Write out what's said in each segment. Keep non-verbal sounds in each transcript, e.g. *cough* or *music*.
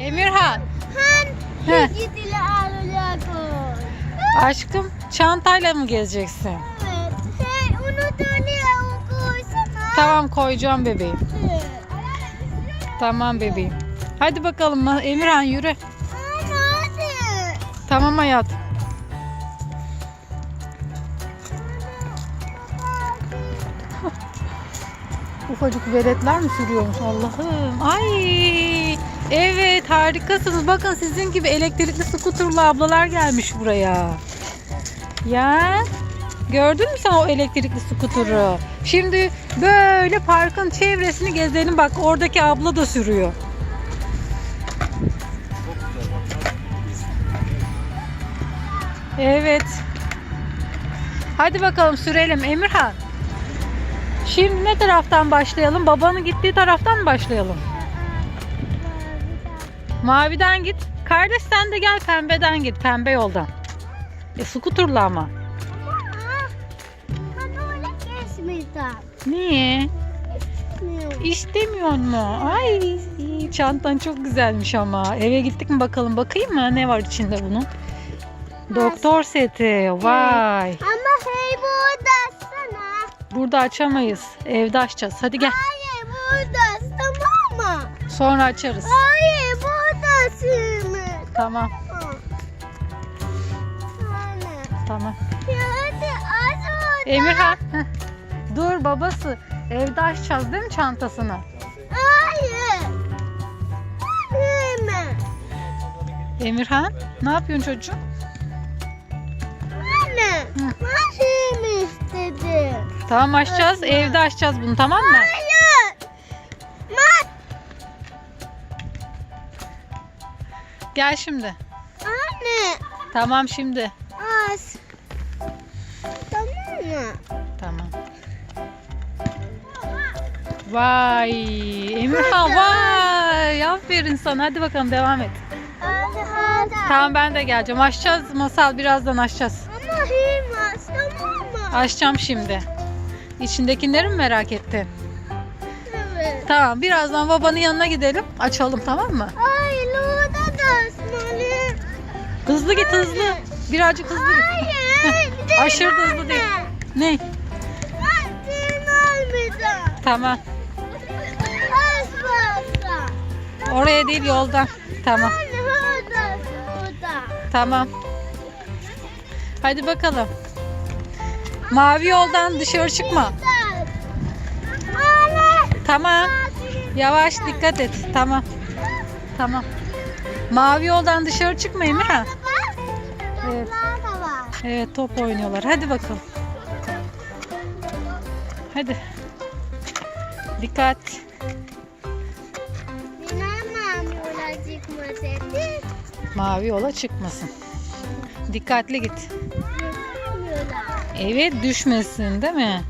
Emirhan. Han Heh. gidili alacak o. Aşkım çantayla mı gezeceksin? Evet. Sen onu dönüyor koysana. Tamam koyacağım bebeğim. Evet. Tamam bebeğim. Hadi bakalım Emirhan yürü. Hadi. Tamam hayat. Ufacık veletler mi sürüyormuş Allah'ım? Ay! Evet harikasınız. Bakın sizin gibi elektrikli skuterlı ablalar gelmiş buraya. Ya gördün mü sen o elektrikli skuturu? Şimdi böyle parkın çevresini gezelim. Bak oradaki abla da sürüyor. Evet. Hadi bakalım sürelim Emirhan. Şimdi ne taraftan başlayalım? Babanın gittiği taraftan mı başlayalım? Maviden git. Kardeş sen de gel pembeden git. Pembe yoldan. E skuturla ama. Niye? İstemiyor mu? Ay çantan çok güzelmiş ama. Eve gittik mi bakalım bakayım mı ne var içinde bunun? Doktor seti. Vay. Ama hey burada sana. Burada açamayız. Evde açacağız. Hadi gel. Hayır burada tamam mı? Sonra açarız. Hayır buradasın. Tamam. Anne. Tamam. Hadi orada. Emirhan. heh. Dur babası. Evde açacağız değil mi çantasını? Hayır. Hemen. Emirhan ne yapıyorsun çocuğum? Anne. Hı. Ben istedim? Tamam açacağız. Evde açacağız bunu tamam mı? Hayır. Gel şimdi. Anne. Tamam şimdi. Aç. Tamam mı? Tamam. Vay Emirhan vay. Aferin sana. Hadi bakalım devam et. Tamam ben de geleceğim. Açacağız masal birazdan açacağız. Ama hem aç tamam mı? Açacağım şimdi. İçindekileri mi merak ettin? Evet. Tamam birazdan babanın yanına gidelim. Açalım tamam mı? Hayır açmalıyım. Hızlı git hızlı. Birazcık hızlı git. Hayır. *laughs* Aşırı da hızlı değil. Ne? Tamam. Oraya değil yoldan. Tamam. Tamam. Hadi bakalım. Mavi yoldan dışarı çıkma. Tamam. Yavaş dikkat et. Tamam. Tamam. Mavi yoldan dışarı çıkma Emirhan. Evet. Evet top oynuyorlar. Hadi bakalım. Hadi. Dikkat. Mavi yola çıkmasın. Dikkatli git. Evet düşmesin değil mi?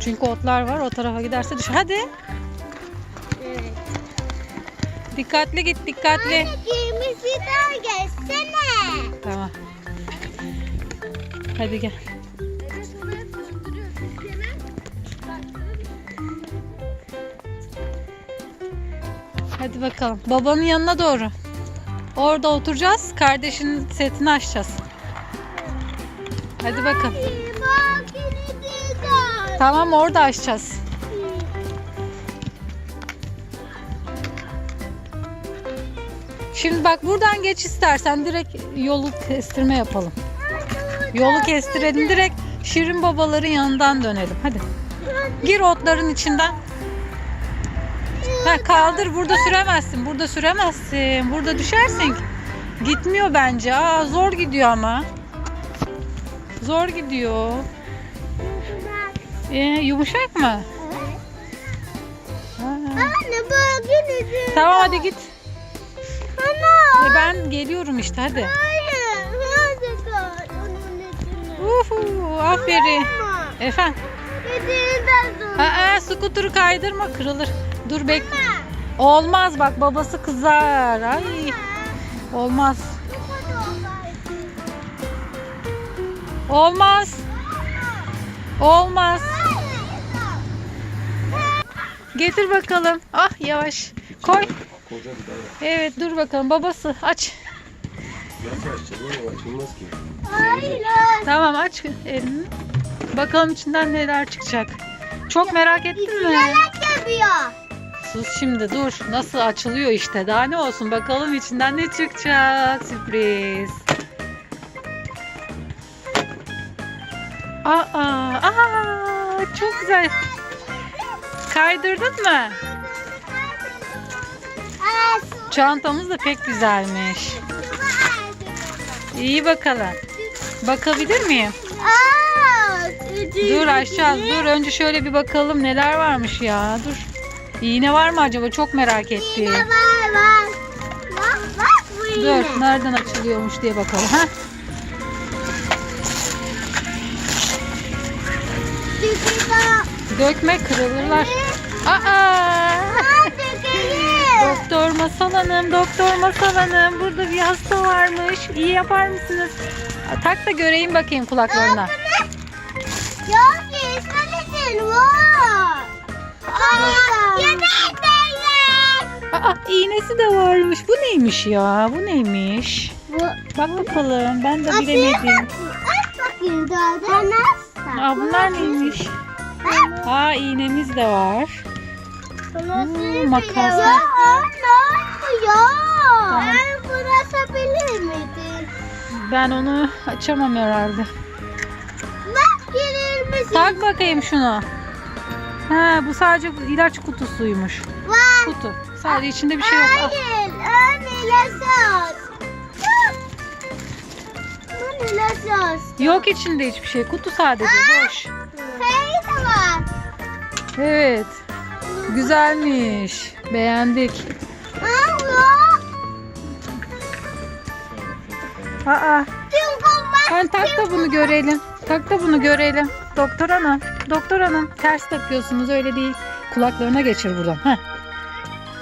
Çünkü otlar var. O tarafa giderse düş. Hadi. Evet. Dikkatli git dikkatli. Anne gemisi daha geçsene. Tamam. Hadi gel. Hadi bakalım. Babanın yanına doğru. Orada oturacağız. Kardeşinin setini açacağız. Hadi bakalım. Tamam orada açacağız. Şimdi bak buradan geç istersen direkt yolu kestirme yapalım. Yolu kestirelim direkt Şirin babaların yanından dönelim. Hadi. Gir otların içinden. Ha, kaldır burada süremezsin. Burada süremezsin. Burada düşersin. Gitmiyor bence. Aa, zor gidiyor ama. Zor gidiyor. Ee, yumuşak mı? Anne gideceğiz. Tamam hadi git. E, ben geliyorum işte hadi. Hayır. Hadi kal. Onun içine. Uhu, aferin. Efendim. Sonra. Aa, skuturu kaydırma kırılır. Dur bek. Olmaz bak babası kızar. Ay olmaz. Olmaz. Olmaz. Getir bakalım. Ah yavaş. Koy. Koca bir daire. Evet dur bakalım babası aç. Nasıl açacağız oğlum? Açılmaz ki. Hayır. Tamam aç elini. Bakalım içinden neler çıkacak. Çok merak ettin mi? Yarak yapıyor. Sus şimdi dur. Nasıl açılıyor işte. Daha ne olsun bakalım içinden ne çıkacak. Sürpriz. Aa, aa, çok güzel. Kaydırdın mı? Çantamız da pek güzelmiş. İyi bakalım. Bakabilir miyim? Dur açacağız. Dur önce şöyle bir bakalım neler varmış ya. Dur. İğne var mı acaba? Çok merak ettim. Var var. Bak bak bu iğne. Dur nereden açılıyormuş diye bakalım. Bak. Dökme kırılırlar. Aa! Doktor Masal Hanım, Doktor Masal Hanım. Burada bir hasta varmış. İyi yapar mısınız? Tak da göreyim bakayım kulaklarına. Yok var. Aa, iğnesi de varmış. Bu neymiş ya? Bu neymiş? Bu. Bak bakalım. Ben de bilemedim. Aç bakayım daha da. Aa, bunlar neymiş? Aa, iğnemiz de var. Hmm, makas. Ya ne ya? Tamam. Ben bunu asabilir miydin? Ben onu açamam herhalde. Bak gelir misin? Tak bakayım şunu. Ha, bu sadece ilaç kutusuymuş. Var. Kutu. Sadece içinde bir şey yok. Al. Hayır. Ön ilaç. Ön ilaç. Yok içinde hiçbir şey. Kutu sadece boş. Şey de var. Evet. Güzelmiş. Beğendik. Aa, ben tak da bunu görelim. Tak da bunu görelim. Doktor hanım. Doktor hanım. Ters takıyorsunuz öyle değil. Kulaklarına geçir buradan. Heh.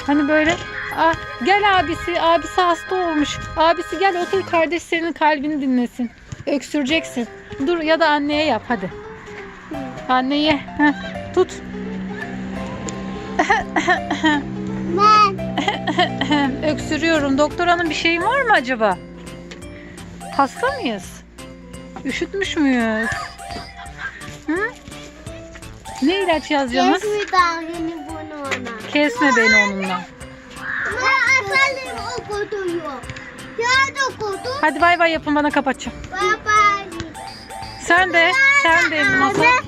Hani böyle. Ah, gel abisi. Abisi hasta olmuş. Abisi gel otur kardeş senin kalbini dinlesin. Öksüreceksin. Dur ya da anneye yap hadi. Anneye. Heh, tut. Ben. Öksürüyorum. Doktor hanım bir şeyin var mı acaba? Hasta mıyız? Üşütmüş müyüz? Hı? Ne ilaç yazacaksınız? Kesmi dalgını bunu ona. Kesme beni onunla. Ben o kutuyu. Ya da kutu. Hadi bay bay yapın bana kapatacağım. Baba. Sen de, sen de masal.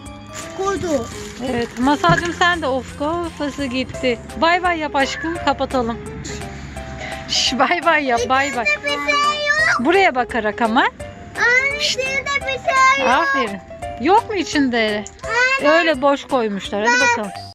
Kutu. Evet, masalcım sen de of kafası gitti. Bay bay yap aşkım, kapatalım. Şş, bay bay yap, bay bay. Bir şey yok. Buraya bakarak ama. Anne içinde bir şey yok. Aferin. Yok mu içinde? Öyle boş koymuşlar. Hadi bakalım.